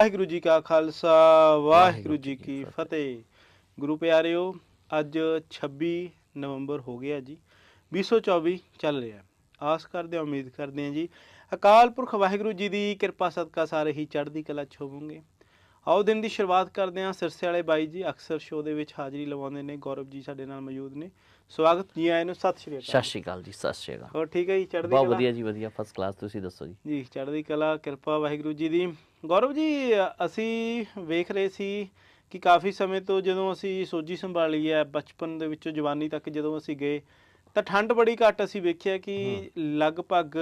ਵਾਹਿਗੁਰੂ ਜੀ ਕਾ ਖਾਲਸਾ ਵਾਹਿਗੁਰੂ ਜੀ ਕੀ ਫਤਿਹ। ਗੁਰੂ ਪਿਆਰਿਓ ਅੱਜ 26 ਨਵੰਬਰ ਹੋ ਗਿਆ ਜੀ 2024 ਚੱਲ ਰਿਹਾ ਆਸ ਕਰਦੇ ਹਾਂ ਉਮੀਦ ਕਰਦੇ ਹਾਂ ਜੀ ਅਕਾਲ ਪੁਰਖ ਵਾਹਿਗੁਰੂ ਜੀ ਦੀ ਕਿਰਪਾ ਸਦਕਾ ਸਾਰੇ ਹੀ ਚੜ੍ਹਦੀ ਕਲਾ ਚ ਹੋਵੋਗੇ। ਆਓ ਦਿਨ ਦੀ ਸ਼ੁਰੂਆਤ ਕਰਦੇ ਹਾਂ। ਸਿਰਸੇ ਵਾਲੇ ਬਾਈ ਜੀ ਅਕਸਰ ਸ਼ੋਅ ਦੇ ਵਿੱਚ ਹਾਜ਼ਰੀ ਲਵਾਉਂਦੇ ਨੇ। ਗੌਰਵ ਜੀ ਸਾਡੇ ਨਾਲ ਮੌਜੂਦ ਨੇ। ਸਵਾਗਤ ਜੀ ਆਇਆਂ ਨੂੰ। ਸਤਿ ਸ਼੍ਰੀ ਸਤਿ ਅਕਾਲ ਸ਼੍ਰੀ ਅਕਾਲ ਜੀ ਸਤਿ ਸ਼੍ਰੀ ਅਕਾਲ। ਹੋਰ ਠੀਕ ਹੈ ਜੀ? ਚੜ੍ਹਦੀ ਬਹੁਤ ਕਲਾ? ਵਧੀਆ ਜੀ ਵਧੀਆ। ਫਸਟ ਕਲਾਸ ਤੁਸੀਂ ਦੱਸੋ ਜੀ। ਜੀ ਚੜ੍ਹਦੀ ਕਲਾ ਕਿਰਪਾ ਵਾਹਿਗੁਰੂ ਜੀ ਦੀ। ਗੌਰਵ ਜੀ ਅਸੀਂ ਵੇਖ ਰਹੇ ਸੀ ਕਿ ਕਾਫੀ ਸਮੇਂ ਤੋਂ ਜਦੋਂ ਅਸੀਂ ਸੋਜੀ ਸੰਭਾਲੀ ਹੈ ਬਚਪਨ ਦੇ ਵਿੱਚੋਂ ਜਵਾਨੀ ਤੱਕ ਜਦੋਂ ਅਸੀਂ ਗਏ ਤਾਂ ਠੰਡ ਬੜੀ ਘੱਟ ਅਸੀਂ ਵੇਖਿਆ ਕਿ ਲਗਭਗ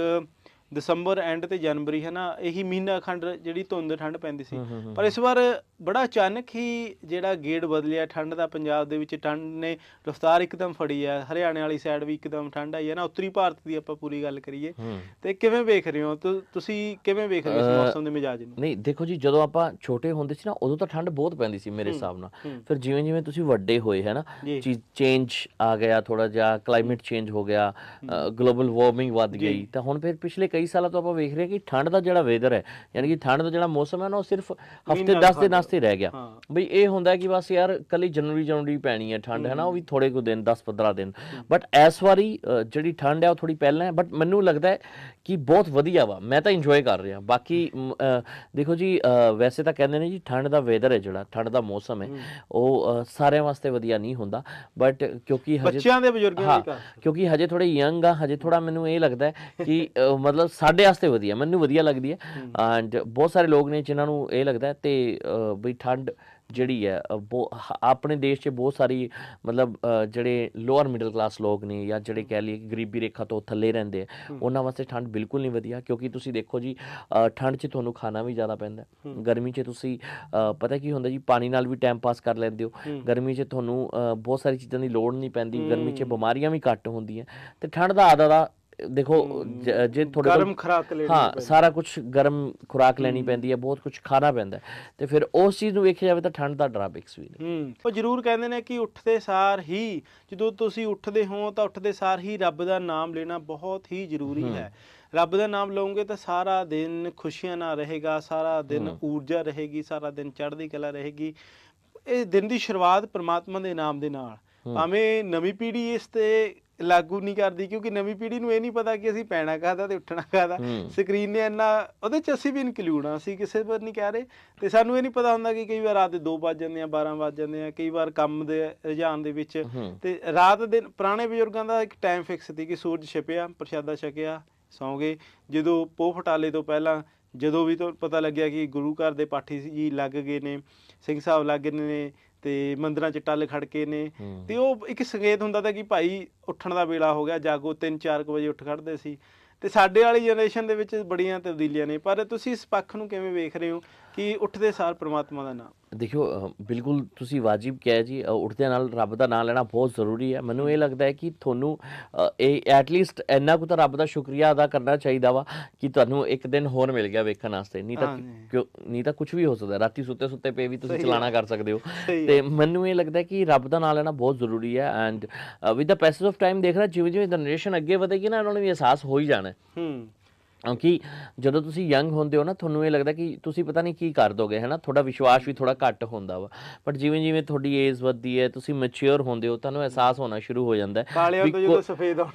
ਦਸੰਬਰ ਐਂਡ ਤੇ ਜਨਵਰੀ ਹੈ ਨਾ ਇਹੀ ਮਹੀਨਾ ਖੰਡ ਜਿਹੜੀ ਧੁੰਦ ਠੰਡ ਪੈਂਦੀ ਸੀ। ਪਰ ਇਸ ਵਾਰ ਬੜਾ ਅਚਾਨਕ ਹੀ ਜਿਹੜਾ ਗੇੜ ਬਦਲਿਆ ਠੰਡ ਦਾ ਪੰਜਾਬ ਦੇ ਵਿੱਚ ਠੰਡ ਨੇ ਰਫ਼ਤਾਰ ਇੱਕਦਮ ਫੜੀ ਹੈ ਹਰਿਆਣੇ ਵਾਲੀ ਸਾਈਡ ਵੀ ਇੱਕਦਮ ਠੰਡ ਆਈ ਹੈ ਨਾ ਉੱਤਰੀ ਭਾਰਤ ਦੀ ਆਪਾਂ ਪੂਰੀ ਗੱਲ ਕਰੀਏ। ਤੇ ਕਿਵੇਂ ਵੇਖ ਰਹੇ ਹੋ? ਤੁਸੀਂ ਕਿਵੇਂ ਵੇਖ ਰਹੇ ਹੋ ਇਸ ਮੌਸਮ ਦੇ ਮਿਜਾਜ ਨੂੰ? ਨਹੀਂ ਦੇਖੋ ਜੀ ਜਦੋਂ ਆਪਾਂ ਛੋਟੇ ਹੁੰਦੇ ਸੀ ਨਾ ਉਦੋਂ ਤਾਂ ਠੰਡ ਬਹੁਤ ਪੈਂਦੀ ਸੀ ਮੇਰੇ ਹਿਸਾਬ ਨਾਲ। ਫਿਰ ਜਿਵੇਂ ਜਿਵੇਂ ਤੁਸੀਂ ਵੱਡੇ ਹੋਏ ਹੈ ਨਾ। ਚੀਜ਼ ਚੇਂਜ ਆ ਗਿਆ ਥੋੜਾ ਜਿਹਾ ਕਲਾਈਮੇਟ ਚੇਂਜ ਹੋ ਗਿਆ ਗਲੋਬਲ ਵਾਰਮਿੰਗ ਵੱਧ। ਗਈ ਤਾਂ ਹੁਣ ਫਿਰ ਪਿਛਲੇ ਕਈ ਸਾਲਾਂ ਤੋਂ ਆਪਾਂ ਵੇਖ ਰਹੇ ਕਿ ਠੰਡ ਦਾ ਜਿਹੜਾ ਵੇਦਰ ਹੈ ਯਾਨੀ ਕਿ ਠੰਡ ਦਾ ਜਿਹੜਾ ਮੌਸਮ ਹੈ ਨਾ ਉਹ ਸਿਰਫ ਹਫ਼ਤੇ ਮਹੀਨਾ 10 ਦਿਨ। ਵਾਸਤੇ ਰਹਿ ਗਿਆ। ਬਈ ਇਹ ਹੁੰਦਾ ਕਿ ਬਸ ਯਾਰ ਕੱਲੀ ਜਨਵਰੀ ਜਨਵਰੀ ਪੈਣੀ ਹੈ ਠੰਡ ਹੈ ਨਾ ਉਹ ਵੀ ਥੋੜੇ ਕੁ ਦਿਨ 10 15 ਦਿਨ। ਬਟ ਇਸ ਵਾਰੀ ਜਿਹੜੀ ਠੰਡ ਹੈ ਉਹ ਥੋੜੀ ਪਹਿਲਾਂ ਹੈ ਬਟ ਮੈਨੂੰ ਲੱਗਦਾ ਹੈ ਕਿ ਬਹੁਤ ਵਧੀਆ ਵਾ। ਮੈਂ ਤਾਂ ਇੰਜੋਏ ਕਰ ਰਿਹਾ। ਬਾਕੀ ਦੇਖੋ ਜੀ ਵੈਸੇ ਤਾਂ ਕਹਿੰਦੇ ਨੇ ਜੀ ਠੰਡ ਦਾ ਵੇਦਰ ਹੈ ਜਿਹੜਾ ਠੰਡ ਦਾ ਮੌਸਮ ਹੈ ਉਹ ਸਾਰਿਆਂ ਵਾਸਤੇ ਵਧੀਆ ਨਹੀਂ ਹੁੰਦਾ। ਬਟ ਕਿਉਂਕਿ ਹਜੇ ਬੱਚਿਆਂ ਦੇ ਬਜ਼ੁਰਗਾਂ ਘਰ ਕਿਉਂਕਿ ਹਜੇ ਥੋੜੇ ਯੰਗ ਆ ਹਜੇ ਥੋੜਾ ਮੈਨੂੰ ਇਹ ਲੱਗਦਾ ਹੈ ਕਿ ਮਤਲਬ ਸਾਡੇ ਵਾਸਤੇ ਵਧੀਆ ਮੈਨੂੰ ਵਧੀਆ ਲੱਗਦੀ ਹੈ। ਐਂਡ ਬਹੁਤ ਸਾਰੇ ਲੋਕ ਨੇ ਜਿਨ੍ਹਾਂ ਨੂੰ ਇਹ ਲੱਗਦਾ ਤੇ ਬਈ ਠੰਡ ਜਿਹੜੀ ਹੈ ਆਪਣੇ ਦੇਸ਼ 'ਚ ਬਹੁਤ ਸਾਰੀ ਮਤਲਬ ਜਿਹੜੇ ਲੋਅਰ ਮਿਡਲ ਕਲਾਸ ਲੋਕ ਨੇ ਜਾਂ ਜਿਹੜੇ ਕਹਿ ਲਈਏ ਕਿ ਗਰੀਬੀ ਰੇਖਾ ਤੋਂ ਥੱਲੇ ਰਹਿੰਦੇ ਆ ਉਹਨਾਂ ਵਾਸਤੇ ਠੰਡ ਬਿਲਕੁਲ ਨਹੀਂ ਵਧੀਆ। ਕਿਉਂਕਿ ਤੁਸੀਂ ਦੇਖੋ ਜੀ ਠੰਡ 'ਚ ਤੁਹਾਨੂੰ ਖਾਣਾ ਵੀ ਜ਼ਿਆਦਾ ਪੈਂਦਾ। ਗਰਮੀ 'ਚ ਤੁਸੀਂ ਪਤਾ ਕੀ ਹੁੰਦਾ ਜੀ ਪਾਣੀ ਨਾਲ ਵੀ ਟਾਈਮ ਪਾਸ ਕਰ ਲੈਂਦੇ ਹੋ। ਗਰਮੀ 'ਚ ਤੁਹਾਨੂੰ ਬਹੁਤ ਸਾਰੀ ਚੀਜ਼ਾਂ ਦੀ ਲੋੜ ਨਹੀਂ ਪੈਂਦੀ ਗਰਮੀ 'ਚ ਬਿਮਾਰੀਆਂ ਵੀ ਘੱਟ ਹੁੰਦੀਆਂ। ਤੇ ਠੰਡ ਦਾ ਆਦਾ ਦਾ ਦੇਖੋ ਜ- ਤੁਹਾਡੇ ਗਰਮ ਖਰਾਕ ਲੈਣੀ ਹਾਂ। ਸਾਰਾ ਕੁਝ ਗਰਮ ਖੁਰਾਕ ਲੈਣੀ ਪੈਂਦੀ ਹੈ ਬਹੁਤ ਕੁਝ ਖਾਣਾ ਪੈਂਦਾ। ਤੇ ਫਿਰ ਉਸ ਚੀਜ਼ ਨੂੰ ਵੇਖਿਆ ਜਾਵੇ ਤਾਂ ਠੰਡ ਦਾ ਡਰਾਬੈਕਸ ਵੀ ਨੇ ਹੂੰ ਉਹ ਜ਼ਰੂਰ ਕਹਿੰਦੇ ਨੇ ਕਿ ਉੱਠਦੇ ਸਾਰ ਹੀ ਜਦੋਂ ਤੁਸੀਂ ਉੱਠਦੇ ਹੋ ਤਾਂ ਉੱਠਦੇ ਸਾਰ ਹੀ ਰੱਬ ਦਾ ਨਾਮ ਲੈਣਾ ਬਹੁਤ ਹੀ ਜ਼ਰੂਰੀ ਹੈ। ਰੱਬ ਦਾ ਨਾਮ ਲਓਗੇ ਤਾਂ ਸਾਰਾ ਦਿਨ ਖੁਸ਼ੀਆਂ ਨਾਲ ਰਹੇਗਾ ਸਾਰਾ ਦਿਨ ਊਰਜਾ ਰਹੇਗੀ ਸਾਰਾ ਦਿਨ ਚੜ੍ਹਦੀ ਕਲਾ ਰਹੇਗੀ। ਇਹ ਦਿਨ ਦੀ ਸ਼ੁਰੂਆਤ ਪ੍ਰਮਾਤਮਾ ਦੇ ਨਾਮ ਦੇ ਨਾਲ। ਭਾਵੇਂ ਨਵੀਂ ਪੀੜ੍ਹੀ ਇਸ ਤੇ ਲਾਗੂ ਨਹੀਂ ਕਰਦੀ ਕਿਉਂਕਿ ਨਵੀਂ ਪੀੜ੍ਹੀ ਨੂੰ ਇਹ ਨਹੀਂ ਪਤਾ ਕਿ ਅਸੀਂ ਪੈਣਾ ਕਾਹਦਾ ਤੇ ਉੱਠਣਾ ਕਾਹਦਾ। ਸਕਰੀਨ ਨੇ ਇੰਨਾ ਉਹਦੇ ਚ ਅਸੀਂ ਵੀ ਇਨਕਲੂਡ ਆ ਅਸੀਂ ਕਿਸੇ ਪਰ ਨਹੀਂ ਕਹਿ ਰਹੇ ਤੇ ਸਾਨੂੰ ਇਹ ਨਹੀਂ ਪਤਾ ਹੁੰਦਾ ਕਿ ਕਈ ਵਾਰ ਰਾਤ ਦੇ 2 ਵੱਜ ਜਾਂਦੇ ਆ 12 ਵੱਜ ਜਾਂਦੇ ਆ ਕਈ ਵਾਰ ਕੰਮ ਦੇ ਰੁਝਾਨ ਦੇ ਵਿੱਚ। ਤੇ ਰਾਤ ਦੇ ਪੁਰਾਣੇ ਬਜ਼ੁਰਗਾਂ ਦਾ ਇੱਕ ਟਾਈਮ ਫਿਕਸ ਸੀ ਕਿ ਸੂਰਜ ਛਿਪਿਆ ਪ੍ਰਸ਼ਾਦਾ ਛਕਿਆ ਸੌਂ ਗਏ ਜਦੋਂ ਪੋਹ ਫਟਾਲੇ ਤੋਂ ਪਹਿਲਾਂ ਜਦੋਂ ਵੀ ਤੋਂ ਪਤਾ ਲੱਗਿਆ ਕਿ ਗੁਰੂ ਘਰ ਦੇ ਪਾਠੀ ਜੀ ਲੱਗ ਗਏ ਨੇ ਸਿੰਘ ਸਾਹਿਬ ਲੱਗ ਗਏ ਨੇ ਤੇ ਮੰਦਰਾਂ 'ਚ ਟੱਲ ਖੜਕੇ ਨੇ। ਹੂੰ। ਤੇ ਉਹ ਇੱਕ ਸੰਕੇਤ ਹੁੰਦਾ ਤਾਂ ਕਿ ਭਾਈ ਉੱਠਣ ਦਾ ਵੇਲਾ ਹੋ ਗਿਆ ਜਾਗੋ 3-4 ਵਜੇ ਉੱਠ ਖੜਦੇ ਸੀ। ਤੇ ਸਾਡੇ ਵਾਲੀ ਜਨਰੇਸ਼ਨ ਦੇ ਵਿੱਚ ਬੜੀਆਂ ਤਬਦੀਲੀਆਂ ਨੇ ਪਰ ਤੁਸੀਂ ਇਸ ਪੱਖ ਨੂੰ ਕਿਵੇਂ ਵੇਖ ਰਹੇ ਹੋ? ਕਿ ਉੱਠਦੇ ਸਾਰ ਪ੍ਰਮਾਤਮਾ ਦਾ ਨਾਮ। ਦੇਖਿਓ ਬਿਲਕੁਲ ਤੁਸੀਂ ਵਾਜਿਬ ਕਿਹਾ ਜੀ ਅ, ਉੱਠਦਿਆਂ ਨਾਲ ਰੱਬ ਦਾ ਨਾਮ ਲੈਣਾ ਬਹੁਤ ਜ਼ਰੂਰੀ ਹੈ। ਮੈਨੂੰ ਇਹ ਲੱਗਦਾ ਹੈ ਕਿ ਤੁਹਾਨੂੰ ਇਹ ਐਟਲੀਸਟ ਇੰਨਾ ਕੁ ਤਾਂ ਰੱਬ ਦਾ ਸ਼ੁਕਰੀਆ ਅਦਾ ਕਰਨਾ ਚਾਹੀਦਾ ਵਾ ਕਿ ਤੁਹਾਨੂੰ ਇੱਕ ਦਿਨ ਹੋਰ ਮਿਲ ਗਿਆ ਵੇਖਣ ਵਾਸਤੇ। ਨਹੀਂ ਤਾਂ। ਕਿਉਂ ਨਹੀਂ ਤਾਂ ਕੁਝ ਵੀ ਹੋ ਸਕਦਾ। ਰਾਤੀ ਸੁੱਤੇ ਸੁੱਤੇ ਪਏ ਵੀ ਤੁਸੀਂ ਚਲਾਣਾ ਕਰ ਸਕਦੇ ਹੋ। ਤੇ ਮੈਨੂੰ ਇਹ ਲੱਗਦਾ ਹੈ ਕਿ ਰੱਬ ਦਾ ਨਾਮ ਲੈਣਾ ਬਹੁਤ ਜ਼ਰੂਰੀ ਹੈ and with the passage of time ਦੇਖ ਰਿਹਾ ਜਿਵੇਂ ਜਿਵੇਂ ਜਨਰੇਸ਼ਨ ਅੱਗੇ ਵਧੇਗੀ ਨਾ ਉਹਨਾਂ ਨੂੰ ਵੀ ਅਹਿਸਾਸ ਹੋ ਹੀ ਜਾਣਾ ਹੈ। ਹੂੰ। ਕਿਉਂਕਿ ਜਦੋਂ ਤੁਸੀਂ ਯੰਗ ਹੁੰਦੇ ਹੋ ਨਾ ਤੁਹਾਨੂੰ ਇਹ ਲੱਗਦਾ ਕਿ ਤੁਸੀਂ ਪਤਾ ਨਹੀਂ ਕੀ ਕਰ ਦੋਗੇ ਹੈਨਾ? ਤੁਹਾਡਾ ਵਿਸ਼ਵਾਸ ਵੀ ਥੋੜਾ ਘੱਟ ਹੁੰਦਾ ਵਾ। ਬਟ ਜਿਵੇਂ ਜਿਵੇਂ ਤੁਹਾਡੀ ਏਜ ਵੱਧਦੀ ਹੈ ਤੁਸੀਂ ਮੈਚੁਰ ਹੁੰਦੇ ਹੋ ਤੁਹਾਨੂੰ ਅਹਿਸਾਸ ਹੋਣਾ ਸ਼ੁਰੂ ਹੋ ਜਾਂਦਾ ਹੈ ਵੀ ਜਦੋਂ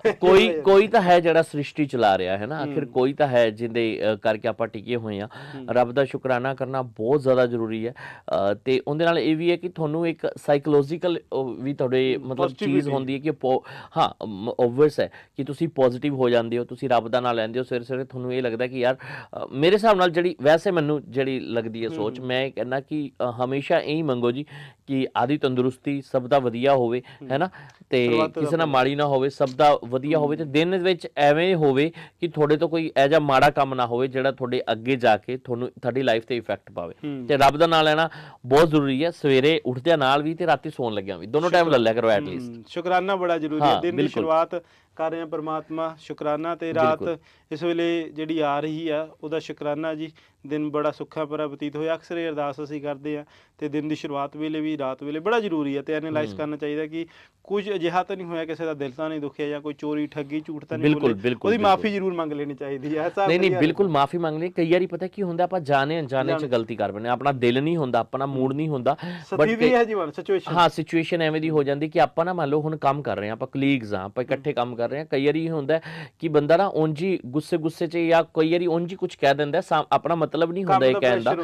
ਕੋਈ ਕੋਈ ਤਾਂ ਹੈ ਜਿਹੜਾ ਸ੍ਰਿਸ਼ਟੀ ਚਲਾ ਰਿਹਾ ਹੈ। ਨਾ ਆਖਿਰ ਕੋਈ ਤਾਂ ਹੈ ਜਿਹਦੇ ਅ, ਕਰਕੇ ਆਪਾਂ ਟਿਕੇ ਹੋਏ ਆ ਰੱਬ ਦਾ ਸ਼ੁਕਰਾਨਾ ਕਰਨਾ ਬਹੁਤ ਜ਼ਿਆਦਾ ਜ਼ਰੂਰੀ ਹੈ। ਤੇ ਉਹਦੇ ਨਾਲ ਇਹ ਵੀ ਹੈ ਕਿ ਤੁਹਾਨੂੰ ਇੱਕ ਸਾਈਕੋਲੋਜੀਕਲ ਵੀ ਤੁਹਾਡੇ ਮਤਲਬ ਚੀਜ਼। ਹੁੰਦੀ ਹੈ ਕਿ ਹਾਂ ਓਬਵੀਅਸ ਹੈ ਕਿ ਤੁਸੀਂ ਪੋਜ਼ਿਟਿਵ ਹੋ ਜਾਂਦੇ ਹੋ ਤੁਸੀਂ ਰੱਬ ਦਾ ਨਾਮ ਲੈਂਦੇ ਹੋ ਸਵੇਰੇ ਸਵੇਰੇ ਤੁਹਾਨੂੰ ਇਹ ਲੱਗਦਾ ਕਿ ਯਾਰ ਮੇਰੇ ਹਿਸਾਬ ਨਾਲ ਜਿਹੜੀ ਵੈਸੇ ਮੈਨੂੰ ਜਿਹੜੀ ਲੱਗਦੀ ਹੈ ਸੋਚ ਮੈਂ ਕਹਿੰਦਾ ਕਿ ਹਮੇਸ਼ਾ ਇਹੀ ਮੰਗੋ ਜੀ ਕਿ ਆਦੀ ਤੰਦਰੁਸਤੀ ਸਭ ਦਾ ਵਧੀਆ ਹੋਵੇ ਹੈਨਾ? ਤੇ ਕਿਸੇ ਨਾਲ ਮਾੜੀ ਨਾ ਹੋਵੇ ਸਭ ਦਾ ਵਧੀਆ ਹੋਵੇ ਤੇ ਦਿਨ ਵਿੱਚ ਐਵੇਂ ਹੋਵੇ ਕਿ ਤੁਹਾਡੇ ਤੋਂ ਕੋਈ ਐਜਾ ਮਾੜਾ ਕੰਮ ਨਾ ਹੋਵੇ ਜਿਹੜਾ ਤੁਹਾਡੇ ਅੱਗੇ ਜਾ ਕੇ ਤੁਹਾਨੂੰ ਤੁਹਾਡੀ ਲਾਈਫ ਤੇ ਇਫੈਕਟ ਪਾਵੇ। ਤੇ ਰੱਬ ਦਾ ਨਾਮ ਲੈਣਾ ਬਹੁਤ ਜ਼ਰੂਰੀ ਹੈ ਸਵੇਰੇ ਉੱਠਦਿਆਂ ਨਾਲ ਵੀ ਤੇ ਰਾਤੀ ਸੌਣ ਲੱਗਿਆਂ ਵੀ ਦੋਨੋਂ ਟਾਈਮ ਲੈ ਲਿਆ ਕਰੋ ਐਟਲੀਸਟ ਸ਼ੁਕਰਾਨਾ ਬੜਾ ਜ਼ਰੂਰੀ ਹੈ ਦਿਨ ਦੀ। ਸ਼ੁਰੂਆਤ ਕਰ ਰਹੇ ਹਾਂ ਪ੍ਰਮਾਤਮਾ ਸ਼ੁਕਰਾਨਾ ਤੇ ਰਾਤ ਬਿਲਕੁਲ। ਇਸ ਵੇਲੇ ਜਿਹੜੀ ਆ ਰਹੀ ਆ ਉਹਦਾ ਸ਼ੁਕਰਾਨਾ ਜੀ ਦਿਨ ਬੜਾ ਸੁੱਖਾ ਭਰਾ ਬਤੀਤ ਹੋਇਆ ਅਕਸਰ ਇਹ ਅਰਦਾਸ ਅਸੀਂ ਕਰਦੇ ਆ ਤੇ ਦਿਨ ਦੀ ਸ਼ੁਰੂਆਤ ਵੇਲੇ ਵੀ ਰਾਤ ਵੇਲੇ ਬੜਾ ਜ਼ਰੂਰੀ ਹੈ ਤੇ ਐਨਾਲਾਈਜ਼। ਕਰਨਾ ਚਾਹੀਦਾ ਕਿ ਕੁਝ ਅਜਿਹਾ ਤਾਂ ਨਹੀਂ ਹੋਇਆ ਕਿਸੇ ਦਾ ਦਿਲ ਤਾਂ ਨਹੀਂ ਦੁਖਿਆ ਜਾਂ ਕੋਈ ਚੋਰੀ ਠੱਗੀ ਝੂਠ ਤਾਂ ਨਹੀਂ ਬਿਲਕੁਲ, ਬੋਲੇ। ਬਿਲਕੁਲ, ਉਹਦੀ। ਮਾਫੀ ਜ਼ਰੂਰ ਮੰਗ ਲੈਣੀ ਚਾਹੀਦੀ ਹੈ ਨਹੀਂ ਨਹੀਂ ਬਿਲਕੁਲ ਮਾਫੀ ਮੰਗ ਲਈ ਕਈ ਵਾਰੀ ਪਤਾ ਕੀ ਹੁੰਦਾ ਆਪਾਂ ਜਾਣੇ ਅਣਜਾਣੇ ਚ। ਗਲਤੀ ਕਰ ਹਾਂ। ਆਪਣਾ ਦਿਲ ਨਹੀਂ ਹੁੰਦਾ ਆਪਣਾ ਮੂਡ ਨਹੀਂ ਹੁੰਦਾ ਸਤੀ ਵੀ ਹੈ ਜੀਵਨ ਸਿਚੁਏਸ਼ਨ ਹਾਂ ਸਿਚੁਏਸ਼ਨ ਐਵੇਂ ਦੀ ਹੋ ਜਾਂਦੀ ਕਿ ਆਪਾਂ ਨਾ ਮੰਨ ਲਓ ਹੁਣ ਕੰਮ ਕਰ ਰਹੇ ਹਾਂ ਆਪਾਂ ਕਲੀਗਸ ਆ ਆਪਾਂ ਇਕੱਠੇ ਕੰਮ ਕਰ ਰਹੇ ਹਾਂ ਕਈ ਵਾਰੀ ਇਹ ਹੁੰਦਾ ਕਿ ਬੰਦਾ ਨਾ ਉਂਝ ਗੁੱਸੇ ਗੁੱਸੇ 'ਚ ਜਾਂ ਕਈ ਵਾਰੀ ਉਂਝ ਕੁਝ ਕਹਿ ਦਿੰਦਾ ਆਪਣਾ ਮਤਲਬ ਨਹੀਂ ਹੁੰਦਾ ਇਹ ਕਹਿਣ ਦਾ।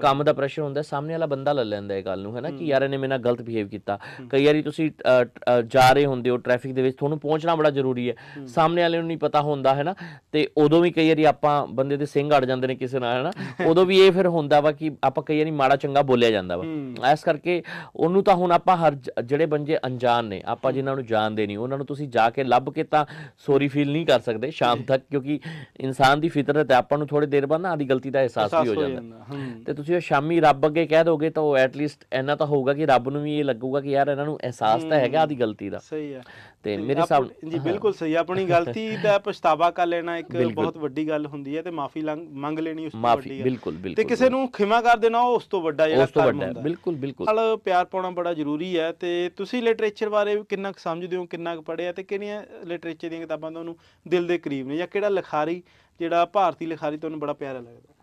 ਕੰਮ ਦਾ ਪ੍ਰੈਸ਼ਰ ਹੁੰਦਾ ਸਾਹਮਣੇ ਵਾਲਾ ਬੰਦਾ ਲੈ ਲੈਂਦਾ ਇਹ ਗੱਲ ਨੂੰ ਹੈ ਨਾ ਕਿ ਯਾਰ ਇਹਨੇ ਮੇਰੇ ਨਾਲ ਗਲਤ ਬਿਹੇਵ ਕੀਤਾ। ਕਈ ਵਾਰੀ ਤੁਸੀਂ ਜਾ ਰਹੇ ਹੁੰਦੇ ਹੋ ਟ੍ਰੈਫਿਕ ਦੇ ਵਿੱਚ ਤੁਹਾਨੂੰ ਪਹੁੰਚਣਾ ਬੜਾ ਜ਼ਰੂਰੀ ਹੈ। ਸਾਹਮਣੇ ਵਾਲੇ ਨੂੰ ਨਹੀਂ ਪਤਾ ਹੁੰਦਾ ਹੈ ਨਾ ਤੇ ਉਦੋਂ ਵੀ ਕਈ ਵਾਰੀ ਆਪਾਂ ਬੰਦੇ ਦੇ ਸਿੰਘ ਅੜ ਜਾਂਦੇ ਨੇ ਕਿਸੇ ਨਾਲ ਹੈ ਨਾ ਉਦੋਂ ਵੀ ਇਹ ਫਿਰ ਹੁੰਦਾ ਵਾ ਕਿ ਆਪਾਂ ਕਈ ਵਾਰੀ ਮਾੜਾ ਚੰਗਾ ਬੋਲਿਆ ਜਾਂਦਾ ਵਾ। ਇਸ ਕਰਕੇ ਉਹਨੂੰ ਤਾਂ ਹੁਣ ਆਪਾਂ ਹਰ ਜਿਹੜੇ ਬੰਦੇ ਅਣਜਾਣ ਨੇ ਆਪਾਂ ਜਿਨ੍ਹਾਂ ਨੂੰ ਜਾਣਦੇ ਨਹੀਂ ਉਹਨਾਂ ਨੂੰ ਤੁਸੀਂ ਜਾ ਕੇ ਲੱਭ ਕੇ ਤਾਂ ਸੌਰੀ ਫੀਲ ਨਹੀਂ ਕਰ ਸਕਦੇ ਸ਼ਾਮ ਤੱਕ ਕਿਉਂਕਿ ਇਨਸਾਨ ਦੀ ਫਿਤਰਤ ਹੈ ਆਪਾਂ ਨੂੰ ਥੋੜੇ ਦੇਰ ਬਾਅਦ ਨਾ ਆਦੀ ਗਲਤੀ ਦਾ ਅਹਿਸਾਸ ਵੀ ਹੋ ਜਾਂਦਾ। ਤੇ ਤੁਸੀਂ ਉਹ ਸ਼ਾਮੀ ਰੱਬ ਅੱਗੇ ਕਹਿ ਦੋਗੇ ਤਾਂ ਉਹ ਐਟਲੀਸਟ ਇੰਨਾ ਤਾਂ ਹੋਊਗਾ ਕਿ ਰੱਬ ਨੂੰ ਵੀ ਇਹ ਲੱਗੂਗਾ ਕਿ ਯਾਰ ਇਹਨਾਂ ਨੂੰ ਅਹਿਸਾਸ ਤਾਂ ਹੈਗਾ ਆਦੀ ਗਲਤੀ ਦਾ। ਸਹੀ ਹੈ। ਤੇ ਮੇਰੇ ਆਪਣੀ- ਜੀ ਬਿਲਕੁਲ ਸਹੀ ਆਪਣੀ ਗਲਤੀ ਦਾ ਪਛਤਾਵਾ ਕਰ ਲੈਣਾ ਇੱਕ ਬਿਲਕੁਲ। ਬਹੁਤ ਵੱਡੀ ਗੱਲ ਹੁੰਦੀ ਹੈ ਤੇ ਮਾਫੀ ਮੰਗ ਲੈਣੀ ਉਸ ਤੋਂ ਵੱਡੀ ਗੱਲ ਬਿਲਕੁਲ ਤੇ ਬਿਲਕੁਲ ਕਿਸੇ ਨੂੰ ਖਿਮਾ ਕਰ ਦੇਣਾ ਉਹ ਉਸ ਤੋਂ ਵੱਡਾ ਜਿਹੜਾ ਹੈ, ਹੁੰਦਾ। ਬਿਲਕੁਲ ਬਿਲਕੁਲ। ਨਾਲ ਪਿਆਰ ਪਾਉਣਾ ਬੜਾ ਜ਼ਰੂਰੀ ਹੈ ਤੇ ਤੁਸੀਂ ਲਿਟਰੇਚਰ ਬਾਰੇ ਕਿੰਨਾ ਕੁ ਸਮਝਦੇ ਹੋ ਕਿੰਨਾ ਕੁ ਪੜ੍ਹਿਆ ਤੇ ਕਿਹੜੀਆਂ ਲਿਟਰੇਚਰ ਦੀਆਂ ਕਿਤਾਬਾਂ ਤੁਹਾਨੂੰ ਦਿਲ ਦੇ ਕਰੀਬ ਨੇ ਜਾਂ ਕਿਹੜਾ ਲਿਖਾਰੀ ਜਿਹੜਾ ਭਾਰਤੀ ਲਿਖਾਰੀ ਤੁਹਾਨੂੰ ਬੜਾ ਪਿਆਰਾ ਲੱਗਦਾ?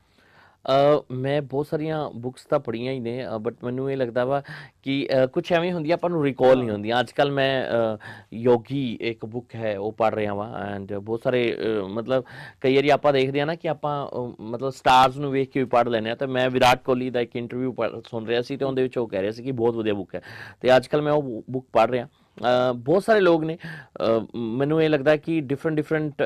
ਅ ਮੈਂ ਬਹੁਤ ਸਾਰੀਆਂ ਬੁੱਕਸ ਤਾਂ ਪੜ੍ਹੀਆਂ ਹੀ ਨੇ ਬਟ ਮੈਨੂੰ ਇਹ ਲੱਗਦਾ ਵਾ ਕਿ ਕੁਝ ਐਵੇਂ ਹੁੰਦੀਆਂ ਆਪਾਂ ਨੂੰ ਰਿਕਾਲ ਨਹੀਂ ਹੁੰਦੀਆਂ। ਅੱਜ ਕੱਲ ਮੈਂ ਯੋਗੀ ਇੱਕ ਬੁੱਕ ਹੈ ਉਹ ਪੜ੍ਹ ਰਿਹਾ ਵਾਂ ਐਂਡ ਬਹੁਤ ਸਾਰੇ ਮਤਲਬ ਕਈ ਵਾਰੀ ਆਪਾਂ ਦੇਖਦੇ ਆ ਨਾ ਕਿ ਆਪਾਂ ਮਤਲਬ ਸਟਾਰਸ ਨੂੰ ਵੇਖ ਕੇ ਵੀ ਪੜ੍ਹ ਲੈਂਦੇ ਆ ਤਾਂ ਮੈਂ ਵਿਰਾਟ ਕੋਹਲੀ ਦਾ ਇੱਕ ਇੰਟਰਵਿਊ ਸੁਣ ਰਿਹਾ ਸੀ ਤੇ ਉਹਦੇ ਵਿੱਚ ਉਹ ਕਹਿ ਰਿਹਾ ਸੀ ਕਿ ਬਹੁਤ ਵਧੀਆ ਬੁੱਕ ਹੈ। ਤੇ ਅੱਜ ਕੱਲ ਮੈਂ ਉਹ ਬੁੱਕ ਪੜ੍ਹ ਰਿਹਾ। ਬਹੁਤ ਸਾਰੇ ਲੋਕ ਨੇ। ਮੈਨੂੰ ਇਹ ਲੱਗਦਾ ਕਿ ਡਿਫਰੈਂਟ ਡਿਫਰੈਂਟ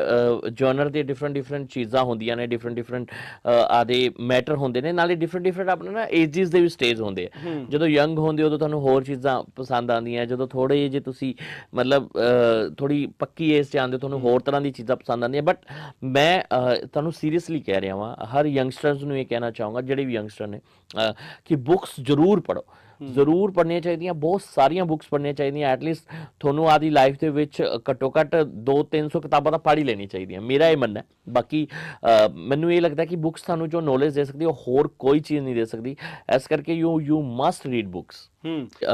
ਜਨਰ ਦੇ ਡਿਫਰੈਂਟ ਡਿਫਰੈਂਟ ਚੀਜ਼ਾਂ ਹੁੰਦੀਆਂ ਨੇ ਡਿਫਰੈਂਟ ਡਿਫਰੈਂਟ ਆਦੇ ਮੈਟਰ ਹੁੰਦੇ ਨੇ। ਨਾਲੇ ਡਿਫਰੈਂਟ ਡਿਫਰੈਂਟ ਆਪਣੇ ਨਾ ਏਜਸ ਦੇ ਵੀ ਸਟੇਜ ਹੁੰਦੇ ਆ। ਹੂੰ। ਜਦੋਂ ਯੰਗ ਹੁੰਦੇ ਹੋ ਉਦੋਂ ਤੁਹਾਨੂੰ ਹੋਰ ਚੀਜ਼ਾਂ ਪਸੰਦ ਆਉਂਦੀਆਂ। ਜਦੋਂ ਥੋੜੇ ਜੇ ਤੁਸੀਂ ਮਤਲਬ ਥੋੜੀ ਪੱਕੀ ਏਜ 'ਚ ਆਉਂਦੇ ਹੋ ਤੁਹਾਨੂੰ ਹੋਰ ਤਰ੍ਹਾਂ ਦੀ ਚੀਜ਼ਾਂ ਪਸੰਦ ਆਉਂਦੀਆਂ। ਬਟ ਮੈਂ ਤੁਹਾਨੂੰ ਸੀਰੀਅਸਲੀ ਕਹਿ ਰਿਹਾ ਵਾਂ ਹਰ ਯੰਗਸਟਰਸ ਨੂੰ ਇਹ ਕਹਿਣਾ ਚਾਹੂੰਗਾ ਜਿਹੜੇ ਵੀ ਯੰਗਸਟਰ ਨੇ ਕਿ ਬੁੱਕਸ ਜ਼ਰੂਰ ਪੜੋ ਜ਼ਰੂਰ ਪੜ੍ਹਨੀਆਂ ਚਾਹੀਦੀਆਂ ਬਹੁਤ ਸਾਰੀਆਂ ਬੁੱਕਸ ਪੜ੍ਹਨੀਆਂ ਚਾਹੀਦੀਆਂ ਐਟਲੀਸਟ ਤੁਹਾਨੂੰ ਆਦੀ ਲਾਈਫ ਦੇ ਵਿੱਚ ਘੱਟੋ ਘੱਟ 2-300 ਕਿਤਾਬਾਂ ਤਾਂ ਪੜ੍ਹ ਹੀ ਲੈਣੀ ਚਾਹੀਦੀਆਂ ਮੇਰਾ ਇਹ ਮੰਨਣਾ ਹੈ। ਬਾਕੀ ਮੈਨੂੰ ਇਹ ਲੱਗਦਾ ਕਿ ਬੁੱਕਸ ਤੁਹਾਨੂੰ ਜੋ ਨੌਲੇਜ ਦੇ ਸਕਦੀ ਉਹ ਹੋਰ ਕੋਈ ਚੀਜ਼ ਨਹੀਂ ਦੇ ਸਕਦੀ। ਇਸ ਕਰਕੇ you you must read books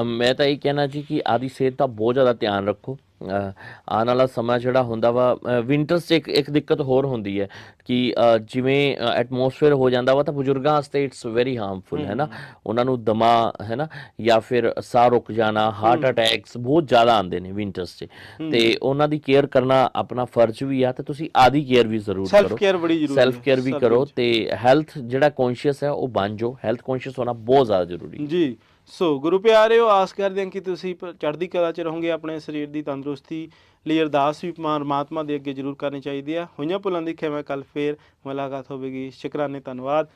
ਮੈਂ ਤਾਂ ਇਹ ਕਹਿਣਾ ਜੀ ਕਿ ਆਦੀ ਸਿਹਤ ਦਾ ਬਹੁਤ ਜ਼ਿਆਦਾ ਧਿਆਨ ਰੱਖੋ। ਆਉਣ ਵਾਲਾ ਸਮਾਂ ਜਿਹੜਾ ਹੁੰਦਾ ਵਾ ਵਿੰਟਰਸ 'ਚ ਇੱਕ ਇੱਕ ਦਿੱਕਤ ਹੋਰ ਹੁੰਦੀ ਹੈ ਕਿ ਜਿਵੇਂ ਐਟਮੋਸਫੇਅਰ ਹੋ ਜਾਂਦਾ ਵਾ ਤਾਂ ਬਜ਼ੁਰਗਾਂ ਵਾਸਤੇ ਇਟਸ ਵੈਰੀ ਹਾਰਮਫੁਲ ਹੈ ਨਾ? ਉਹਨਾਂ ਨੂੰ ਦਮਾ ਹੈ ਨਾ? ਜਾਂ ਫਿਰ ਸਾਹ ਰੁਕ ਜਾਣਾ ਹਾਰਟ ਅਟੈਕਸ ਬਹੁਤ ਜ਼ਿਆਦਾ ਆਉਂਦੇ ਨੇ ਵਿੰਟਰਸ 'ਚ। ਤੇ ਉਹਨਾਂ ਦੀ ਕੇਅਰ ਕਰਨਾ ਆਪਣਾ ਫਰਜ਼ ਵੀ ਆ ਤੇ ਤੁਸੀਂ ਆਦੀ ਕੇਅਰ ਵੀ ਜ਼ਰੂਰ ਸੈਲਫ ਕਰੋ ਕੇਅਰ ਬੜੀ ਜ਼ਰੂਰੀ ਸੈਲਫ ਕੇਅਰ ਵੀ ਕਰੋ। ਤੇ ਹੈਲਥ ਜਿਹੜਾ ਕੌਨਸ਼ੀਅਸ ਹੈ ਉਹ ਬਣ ਜਾਓ। ਹੈਲਥ ਕੌਨਸ਼ੀਅਸ ਹੋਣਾ ਬਹੁਤ ਜ਼ਿਆਦਾ ਜ਼ਰੂਰੀ ਹੈ। ਜੀ। ਸੋ ਗੁਰੂ ਪਿਆਰਿਓ, ਆਸ ਕਰਦੇ ਹਾਂ ਕਿ ਤੁਸੀਂ ਪ- ਚੜ੍ਹਦੀ ਕਲਾ 'ਚ ਰਹੋਗੇ, ਆਪਣੇ ਸਰੀਰ ਦੀ ਤੰਦਰੁਸਤੀ ਲਈ ਅਰਦਾਸ ਵੀ ਪਰਮਾਤਮਾ ਦੇ ਅੱਗੇ ਜ਼ਰੂਰ ਕਰਨੀ ਚਾਹੀਦੀ ਆ। ਹੋਈਆਂ ਭੁੱਲਾਂ ਦੀ ਖਿਮਾ ਕੱਲ ਫੇਰ ਮੁਲਾਕਾਤ ਹੋਵੇਗੀ। ਸ਼ੁਕਰਾਨੇ, ਧੰਨਵਾਦ।